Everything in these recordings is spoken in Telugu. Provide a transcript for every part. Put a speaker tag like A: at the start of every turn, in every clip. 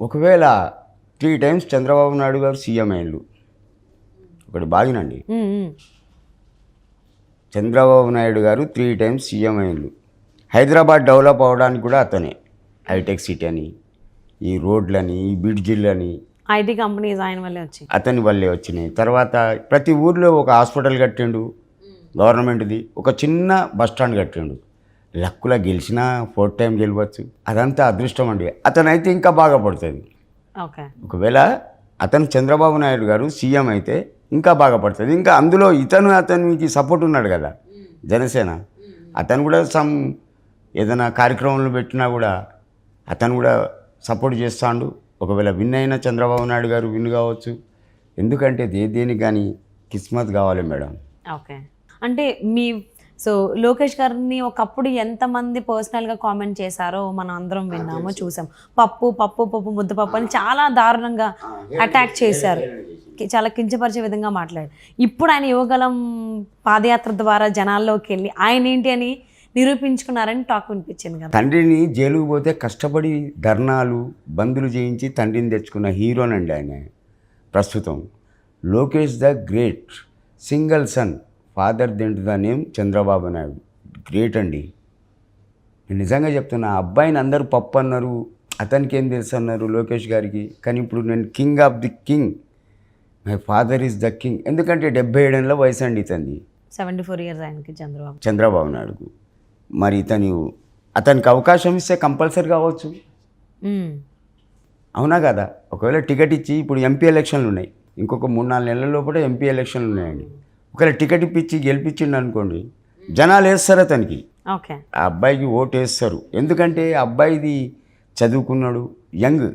A: ఒకవేళ త్రీ టైమ్స్ చంద్రబాబు నాయుడు గారు సీఎం అయ్యారు ఒకటి బాగినండి. చంద్రబాబు నాయుడు గారు త్రీ టైమ్స్ సీఎం అయ్యారు హైదరాబాద్ డెవలప్ అవడానికి కూడా అతనే. హైటెక్ సిటీ అని ఈ రోడ్లని ఈ బ్రిడ్జిలని
B: ఐటీ కంపెనీస్ ఆయన వల్లే వచ్చి
A: అతని వల్లే వచ్చినాయి. తర్వాత ప్రతి ఊర్లో ఒక హాస్పిటల్ కట్టిండు గవర్నమెంట్ది. ఒక చిన్న బస్ స్టాండ్ కట్టిండు. లక్కులా గెలిచినా ఫోర్త్ టైం గెలవచ్చు. అదంతా అదృష్టం అండి. అతనైతే ఇంకా బాగా పడుతుంది. ఒకవేళ అతను చంద్రబాబు నాయుడు గారు సీఎం అయితే ఇంకా బాగా పడుతుంది. ఇంకా అందులో ఇతను అతనికి సపోర్ట్ ఉన్నాడు కదా జనసేన. అతను కూడా సమ్ ఏదైనా కార్యక్రమంలో పెట్టినా కూడా అతను కూడా సపోర్ట్ చేస్తాడు. ఒకవేళ విన్ అయినా చంద్రబాబు నాయుడు గారు విన్ కావచ్చు. ఎందుకంటే దేనికి కానీ కిస్మత్ కావాలి మేడం.
B: ఓకే. అంటే మీ సో లోకేష్ గారిని ఒకప్పుడు ఎంతమంది పర్సనల్గా కామెంట్ చేశారో మనం అందరం విన్నాము చూసాం. పప్పు పప్పు పప్పు ముద్దపప్పు అని చాలా దారుణంగా అటాక్ చేశారు. చాలా కించపరిచే విధంగా మాట్లాడారు. ఇప్పుడు ఆయన యువగలం పాదయాత్ర ద్వారా జనాల్లోకి వెళ్ళి ఆయన ఏంటి అని నిరూపించుకున్నారని టాక్ వినిపించింది కదా.
A: తండ్రిని జైలుకు పోతే కష్టపడి ధర్నాలు బందులు చేయించి తండ్రిని తెచ్చుకున్న హీరోనండి ఆయన. ప్రస్తుతం Lokesh the great single son. Father దింటు the name? Chandrababu Naidu. Great అండి. నేను నిజంగా చెప్తున్నా ఆ అబ్బాయిని అందరూ పప్పు అన్నారు అతనికి ఏం తెలుసు అన్నారు లోకేష్ గారికి. కానీ ఇప్పుడు నేను king of the king my father is the king ఎందుకంటే డెబ్బై ఏడేళ్ళ వయసు అండి ఇతంది
B: సెవెంటీ ఫోర్ ఇయర్స్ ఆయనకి చంద్రబాబు.
A: చంద్రబాబు నాయుడుకు. మరి ఇతను అతనికి అవకాశం ఇస్తే కంపల్సరీ కావచ్చు.
B: ఉమ్.
A: అవునా కదా? ఒకవేళ టికెట్ ఇచ్చి ఇప్పుడు ఎంపీ ఎలక్షన్లు ఉన్నాయి. ఇంకొక మూడు నాలుగు నెలల లోపల ఎంపీ ఎలక్షన్లు ఉన్నాయండి. ఒకవేళ టికెట్ ఇప్పించి గెలిపించిండు అనుకోండి జనాలు వేస్తారు అతనికి.
B: ఓకే.
A: ఆ అబ్బాయికి ఓటు వేస్తారు. ఎందుకంటే అబ్బాయిది చదువుకున్నాడు యంగ్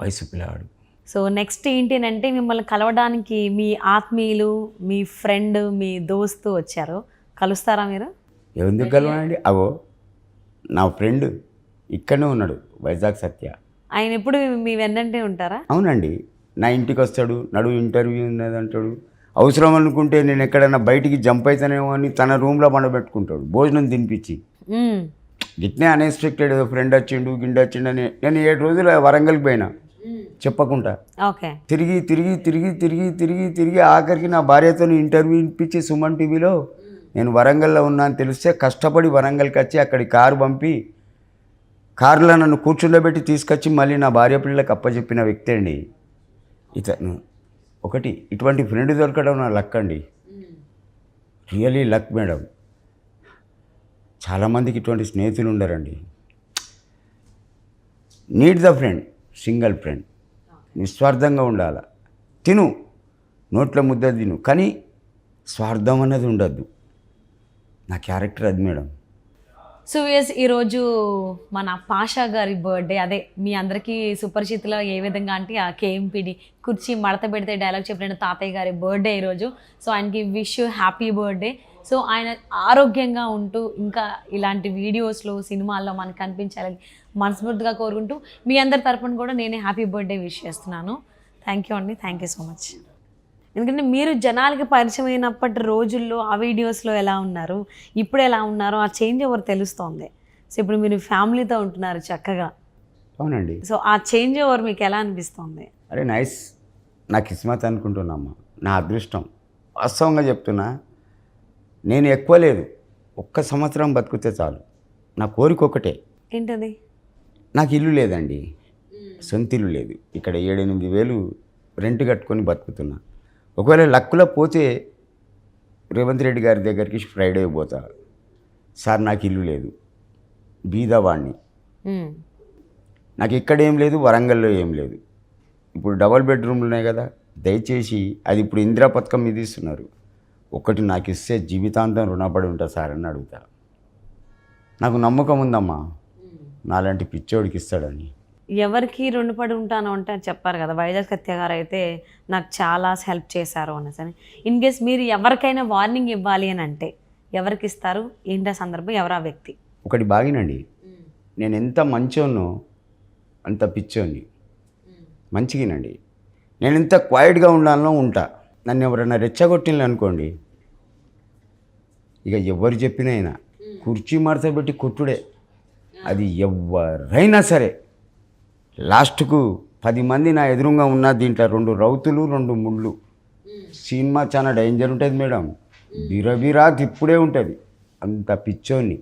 A: వయసు పిల్లవాడు.
B: సో నెక్స్ట్ ఏంటి అంటే మిమ్మల్ని కలవడానికి మీ ఆత్మీయులు మీ ఫ్రెండ్ మీ దోస్తు వచ్చారు. కలుస్తారా మీరు?
A: ఎందుకు కలవాలండి అగో నా ఫ్రెండ్ ఇక్కడనే ఉన్నాడు వైజాగ్ సత్య.
B: ఆయన ఎప్పుడు మీ వెన్నంటే ఉంటారా?
A: అవునండి. నా ఇంటికి వస్తాడు నడు ఇంటర్వ్యూ ఉన్నది అంటాడు. అవసరం అనుకుంటే నేను ఎక్కడైనా బయటికి జంప్ అవుతానేమో అని తన రూమ్లో పండబెట్టుకుంటాడు. భోజనం తినిపించి. గిట్నే అన్ఎక్స్పెక్టెడ్ ఫ్రెండ్ వచ్చిండు గిండి వచ్చిండని నేను ఏడు రోజులు వరంగల్కి పోయినా. చెప్పకుండా. తిరిగి తిరిగి తిరిగి తిరిగి తిరిగి తిరిగి ఆఖరికి నా భార్యతో ఇంటర్వ్యూ ఇప్పించి సుమన్ టీవీలో నేను వరంగల్లో ఉన్నా అని తెలిస్తే కష్టపడి వరంగల్కి వచ్చి అక్కడి కారు పంపి కారులో నన్ను కూర్చుండబెట్టి తీసుకొచ్చి మళ్ళీ నా భార్య పిల్లలకు అప్పచెప్పిన వ్యక్తి అండి. ఇతను. ఒకటి ఇటువంటి ఫ్రెండ్ దొరకడం నా లక్ అండి. Really luck madam. చాలామందికి ఇటువంటి స్నేహితులు ఉండరండి. Need the friend single friend. నిస్వార్థంగా ఉండాల. తిను. నోట్ల ముద్ద తిను. కానీ స్వార్థం అనేది ఉండద్దు. నా క్యారెక్టర్ అది మేడం.
B: సో ఎస్ ఈరోజు మన పాషా గారి బర్త్డే అదే మీ అందరికీ సుపరిచితులు ఏ విధంగా అంటే ఆ కేఎంపీడి కుర్చీ మడత పెడితే డైలాగ్ చెప్పిన తాతయ్య గారి బర్త్డే ఈరోజు సో ఆయనకి విష్ హ్యాపీ బర్త్డే సో ఆయన ఆరోగ్యంగా ఉంటూ ఇంకా ఇలాంటి వీడియోస్లో సినిమాల్లో మనకు కనిపించాలని మనస్ఫూర్తిగా కోరుకుంటూ మీ అందరి తరపున కూడా నేనే హ్యాపీ బర్త్డే విష్ చేస్తున్నాను. థ్యాంక్ యూ అండి. థ్యాంక్ యూ సో మచ్ ఎందుకంటే మీరు జనాలకి పరిచయం అయినప్పటి రోజుల్లో ఆ వీడియోస్లో ఎలా ఉన్నారు? ఇప్పుడు ఎలా ఉన్నారో? ఆ చేంజ్ ఎవరు తెలుస్తోంది? సో ఇప్పుడు మీరు ఫ్యామిలీతో ఉంటున్నారు చక్కగా.
A: అవునండి.
B: సో ఆ చేంజ్ ఓవర్ మీకు ఎలా అనిపిస్తోంది?
A: అరే నైస్. నా కిస్మత్ అనుకుంటున్నామ్మా. నా అదృష్టం. వాస్తవంగా చెప్తున్నా నేను ఎక్కువ లేదు. ఒక్క సంవత్సరం బతికితే చాలు. నా కోరిక ఒకటే.
B: ఏంటది?
A: నాకు ఇల్లు లేదండి. సొంత ఇల్లు లేదు. ఇక్కడ ఏడెనిమిది వేలు రెంట్ కట్టుకొని బతుకుతున్నా. ఒకవేళ లక్కులో పోతే రేవంత్ రెడ్డి గారి దగ్గరికి ఫ్రైడే పోతా. సార్ నాకు ఇల్లు లేదు. బీదవాణ్ణి. నాకు ఇక్కడ ఏం లేదు వరంగల్లో ఏం లేదు. ఇప్పుడు డబల్ బెడ్రూమ్లు ఉన్నాయి కదా దయచేసి అది ఇప్పుడు ఇందిరా పథకం మీద ఇస్తున్నారు. ఒకటి నాకు ఇస్తే జీవితాంతం రుణపడి ఉంటా సార్ అని అడుగుతా. నాకు నమ్మకం ఉందమ్మా. నాలాంటి పిచ్చోడికి ఇస్తాడని.
B: ఎవరికి రుణపడి ఉంటాను అంటే చెప్పారు కదా వైజాగ్ సత్య గారు అయితే నాకు చాలా హెల్ప్ చేశారు అనేసి అని. ఇన్ కేస్ మీరు ఎవరికైనా వార్నింగ్ ఇవ్వాలి అని అంటే ఎవరికి ఇస్తారు? ఏంటి ఆ సందర్భం? ఎవరు ఆ వ్యక్తి?
A: ఒకటి బాగినండి. నేను ఎంత మంచోనో అంత పిచ్చోని. మంచిగినండి. నేను ఎంత క్వైట్గా ఉండాలనో ఉంటా. నన్ను ఎవరైనా రెచ్చగొట్టిండ్రు అనుకోండి ఇక ఎవరు చెప్పినా అయినా. కుర్చీ మడత పెట్టి కొట్టుడే. అది ఎవరైనా సరే. లాస్ట్కు పది మంది నా ఎదురుగా ఉన్న దీంట్లో రెండు రౌతులు రెండు ముళ్ళు. సినిమా చాలా డేంజర్ ఉంటుంది మేడం. బిరబిరా తిప్పుడే ఉంటుంది. అంత పిచ్చోని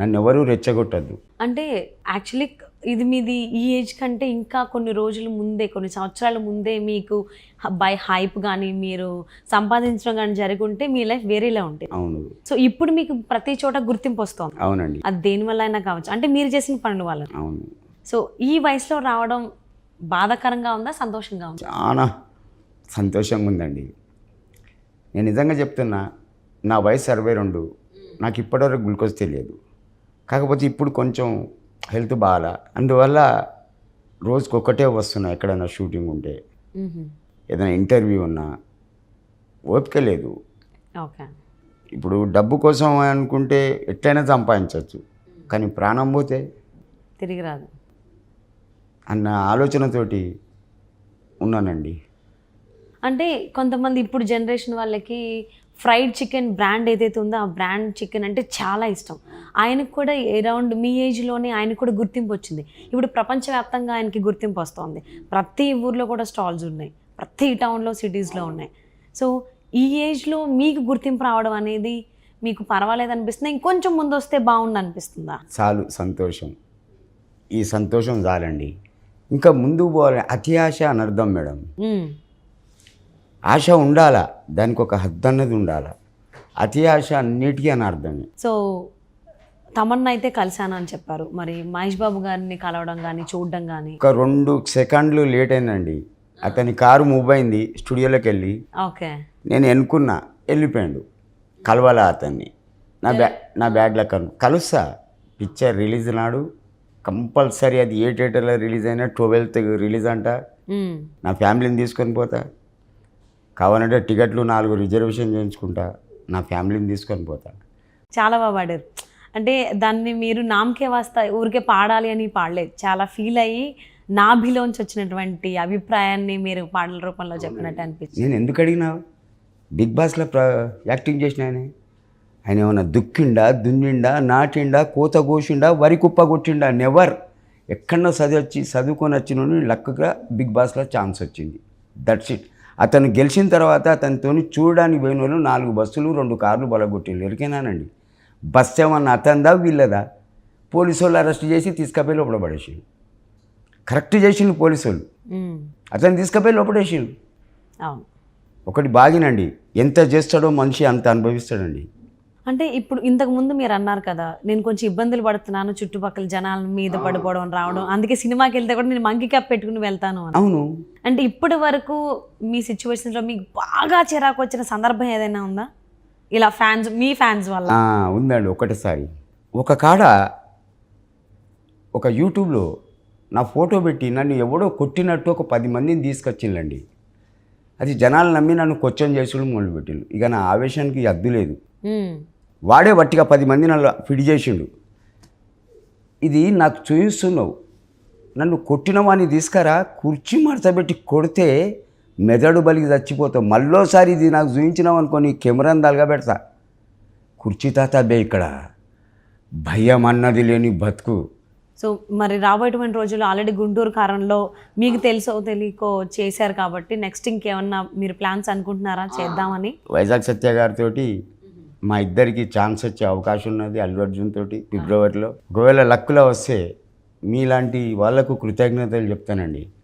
A: నన్ను ఎవరు రెచ్చగొట్టద్దు.
B: అంటే యాక్చువల్లీ ఇది మీది ఈ ఏజ్ కంటే ఇంకా కొన్ని రోజుల ముందే కొన్ని సంవత్సరాల ముందే మీకు బై హైప్ కానీ మీరు సంపాదించడం కానీ జరుగుంటే మీ లైఫ్ వేరేలా ఉంటుంది.
A: అవును.
B: సో ఇప్పుడు మీకు ప్రతి చోట గుర్తింపు వస్తుంది.
A: అవునండి.
B: అది దేని వల్ల అయినా కావచ్చు. అంటే మీరు చేసిన పనుల వల్ల.
A: అవును.
B: సో ఈ వయసులో రావడం బాధాకరంగా ఉందా? సంతోషంగా ఉందా?
A: చాలా సంతోషంగా ఉందండి. నేను నిజంగా చెప్తున్నా నా వయసు అరవై రెండు నాకు ఇప్పటివరకు గ్లూకోజ్ తెలియదు. కాకపోతే ఇప్పుడు కొంచెం హెల్త్ బాగాలా అందువల్ల రోజుకి ఒక్కటే వస్తున్నా ఎక్కడైనా షూటింగ్ ఉంటే. ఏదైనా ఇంటర్వ్యూ ఉన్నా ఓపిక లేదు.
B: ఓకే.
A: ఇప్పుడు డబ్బు కోసం అనుకుంటే ఎట్లయినా సంపాదించవచ్చు కానీ ప్రాణం పోతే?
B: తిరిగి రాదు.
A: అన్న ఆలోచనతోటి ఉన్నానండి.
B: అంటే కొంతమంది ఇప్పుడు జనరేషన్ వాళ్ళకి ఫ్రైడ్ చికెన్ బ్రాండ్ ఏదైతే ఉందో ఆ బ్రాండ్ చికెన్ అంటే చాలా ఇష్టం. ఆయనకు కూడా అరౌండ్ మీ ఏజ్లోనే ఆయనకు కూడా గుర్తింపు వచ్చింది. ఇప్పుడు ప్రపంచవ్యాప్తంగా ఆయనకి గుర్తింపు వస్తుంది. ప్రతి ఊర్లో కూడా స్టాల్స్ ఉన్నాయి. ప్రతి టౌన్లో సిటీస్లో ఉన్నాయి. సో ఈ ఏజ్లో మీకు గుర్తింపు రావడం అనేది మీకు పర్వాలేదు అనిపిస్తుంది? ఇంకొంచెం ముందు వస్తే బాగుండు అనిపిస్తుందా?
A: చాలు సంతోషం. ఈ సంతోషం చాలండి. ఇంకా ముందుకు పోవాలి అతి ఆశ అనర్థం మేడం.
B: మ్మ్.
A: ఆశ ఉండాలా? దానికి ఒక హద్దు అన్నది ఉండాలా? అతి ఆశ అన్నిటికీ అని అర్థమే.
B: సో తమన్నా అయితే కలిశాను అని చెప్పారు. మరి మహేష్ బాబు గారిని కలవడం కానీ చూడడం కానీ
A: ఒక రెండు సెకండ్లు లేట్ అయిందండి. అతని కారు మూవ్ అయింది స్టూడియోలోకి వెళ్ళి.
B: ఓకే.
A: నేను ఎన్నుకున్నా వెళ్ళిపోయాడు. కలవాలా అతన్ని. నా బ్యా నా బ్యాగ్లో కలు కలుస్తా. పిక్చర్ రిలీజ్ నాడు కంపల్సరీ అది ఏ థియేటర్లో రిలీజ్ అయినా ట్వెల్త్ రిలీజ్ అంట. నా ఫ్యామిలీని తీసుకొని పోతా. కావాలంటే టికెట్లు నాలుగు రిజర్వేషన్ చేయించుకుంటా. నా ఫ్యామిలీని తీసుకొని పోతా.
B: చాలా బాగా పాడారు. అంటే దాన్ని మీరు నామకే వాస్తా ఊరికే పాడాలి అని పాడలేదు. చాలా ఫీల్ అయ్యి నాభిలోంచి వచ్చినటువంటి అభిప్రాయాన్ని మీరు పాటల రూపంలో చెప్పినట్టు అనిపించింది.
A: నేను ఎందుకు అడిగినా? బిగ్ బాస్లో ప్ర యాక్టింగ్ చేసిన ఆయన ఏమన్నా దుక్కిండా దున్నిండా నాటిండా కోత కోసిండా వరి కుప్ప కొట్టిండా? నెవర్ ఎక్కడో చదివి వచ్చి చదువుకొని వచ్చిన లక్కగా బిగ్ బాస్లో ఛాన్స్ వచ్చింది. దట్స్ ఇట్ అతను గెలిచిన తర్వాత అతనితో చూడడానికి పోయిన వాళ్ళు నాలుగు బస్సులు రెండు కార్లు బలగొట్టిండు ఎరికేనానండి బస్ ఏమన్నా అతందా వీళ్ళదా? పోలీసు వాళ్ళు అరెస్ట్ చేసి తీసుకుపోయి లోపల పడేసిండు కరెక్ట్ చేసిండు పోలీసు వాళ్ళు. అతను తీసుకుపోయి లోపడేసిండు ఒకటి బాగినండి. ఎంత చేస్తాడో మనిషి అంత అనుభవిస్తాడండి.
B: అంటే ఇప్పుడు ఇంతకు ముందు మీరు అన్నారు కదా నేను కొంచెం ఇబ్బందులు పడుతున్నాను చుట్టుపక్కల జనాల మీద పడిపోవడం రావడం అందుకే సినిమాకి వెళ్తే కూడా నేను మంకీ క్యాప్ పెట్టుకుని వెళ్తాను
A: అవును.
B: అంటే ఇప్పటి వరకు మీ సిచ్యువేషన్స్లో మీకు బాగా చిరాకు వచ్చిన సందర్భం ఏదైనా ఉందా? ఇలా ఫ్యాన్స్ మీ ఫ్యాన్స్ వల్ల.
A: ఉందండి ఒకటిసారి. ఒక కాడ ఒక యూట్యూబ్లో నా ఫోటో పెట్టి నన్ను ఎవడో కొట్టినట్టు ఒక పది మందిని తీసుకొచ్చిండండి. అది జనాలు నమ్మి నన్ను క్వశ్చన్ చేసుడు మొదలుపెట్టిండు ఇక నా ఆవేశానికి అద్దు లేదు. వాడే వట్టిగా పది మంది నన్ను ఫిడి చేసిండు. ఇది నాకు చూపిస్తున్నావు నన్ను కొట్టిన వాడిని తీసుకురా కుర్చీ మడతబెట్టి కొడితే మెదడు బలికి చచ్చిపోతావు. మళ్ళోసారి ఇది నాకు చూపించినావు అనుకోని కెమెరాని పెడతా. కుర్చీ తాత బే ఇక్కడ. భయం అన్నది లేని బతుకు.
B: సో మరి రాబోయేటువంటి రోజుల్లో ఆల్రెడీ గుంటూరు కారంలో మీకు తెలుసో తెలియకో చేశారు కాబట్టి నెక్స్ట్ ఇంకేమన్నా మీరు ప్లాన్స్ అనుకుంటున్నారా? చేద్దామని?
A: వైజాగ్ సత్య గారితో మా ఇద్దరికి ఛాన్స్ వచ్చే అవకాశం ఉన్నది అల్లు అర్జున్ తోటి ఫిబ్రవరిలో. ఒకవేళ లక్కులో వస్తే మీలాంటి వాళ్ళకు కృతజ్ఞతలు చెప్తానండి.